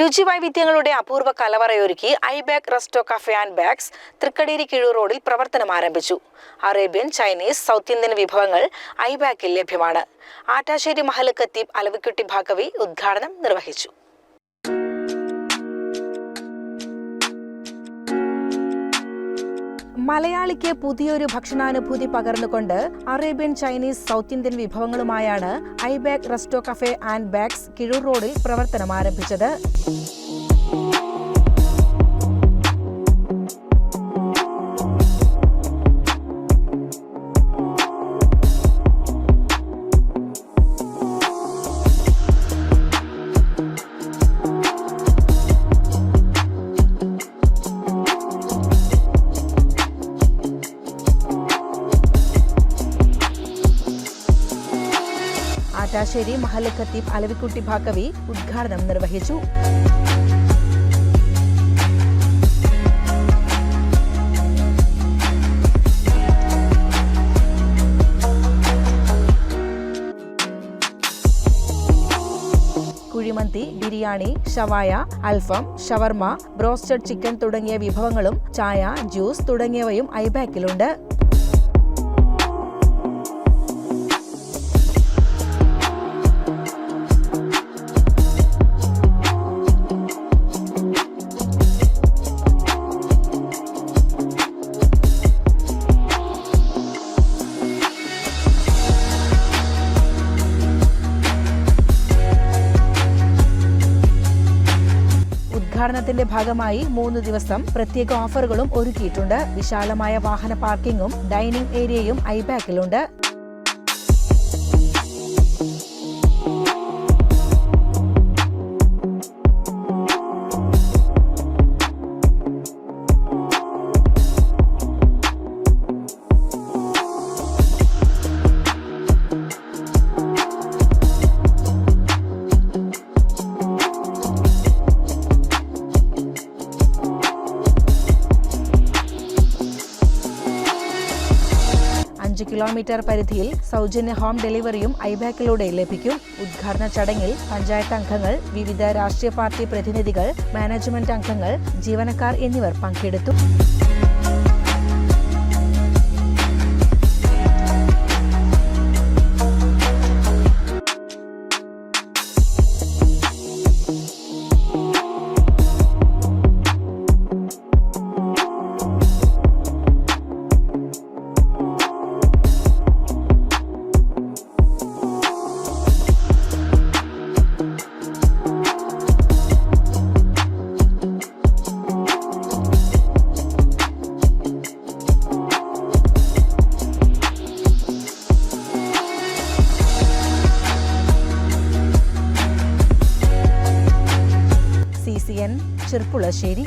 രുചിവൈവിധ്യങ്ങളുടെ അപൂർവ കലവറയൊരുക്കി ibag resto cafe and bags Thrikkaderi Kizhur റോഡിൽ പ്രവർത്തനം ആരംഭിച്ചു. അറേബ്യൻ ചൈനീസ് സൗത്ത് ഇന്ത്യൻ വിഭവങ്ങൾ ഐബാഗിൽ ലഭ്യമാണ്. ആറ്റാശ്ശേരി മഹലക്കത്തീപ് അലവിക്കുട്ടി ഭാഗവി ഉദ്ഘാടനം നിർവഹിച്ചു. മലയാളിക്ക് പുതിയൊരു ഭക്ഷണാനുഭൂതി പകർന്നുകൊണ്ട് Arabian Chinese south Indian വിഭവങ്ങളുമായാണ് ibag resto cafe and bags Kizhur റോഡിൽ പ്രവർത്തനം ആരംഭിച്ചത് ആറ്റാശ്ശേരി മഹല്ല് ഖത്തീബ് അലവിക്കുട്ടി ഭാക്കവി ഉദ്ഘാടനം നിർവഹിച്ചു. കുഴിമന്തി ബിരിയാണി ഷവായ അൽഫം ഷവർമ ബ്രോസ്റ്റഡ് ചിക്കൻ തുടങ്ങിയ വിഭവങ്ങളും ചായ ജ്യൂസ് തുടങ്ങിയവയും ഐബാക്കിലുണ്ട്. ഉദ്ഘാടനത്തിന്റെ ഭാഗമായി മൂന്ന് ദിവസം പ്രത്യേക ഓഫറുകളും ഒരുക്കിയിട്ടുണ്ട്. വിശാലമായ വാഹന പാർക്കിംഗും ഡൈനിംഗ് ഏരിയയും ഐബാക്കിലുണ്ട്. അഞ്ച് കിലോമീറ്റർ പരിധിയിൽ സൗജന്യ ഹോം ഡെലിവറിയും ഐബാക്കിലൂടെ ലഭിക്കും. ഉദ്ഘാടന ചടങ്ങിൽ പഞ്ചായത്ത് അംഗങ്ങൾ വിവിധ രാഷ്ട്രീയ പാർട്ടി പ്രതിനിധികൾ മാനേജ്മെന്റ് അംഗങ്ങൾ ജീവനക്കാർ എന്നിവർ പങ്കെടുത്തു. എൻ ചെർപ്പുളശ്ശേരി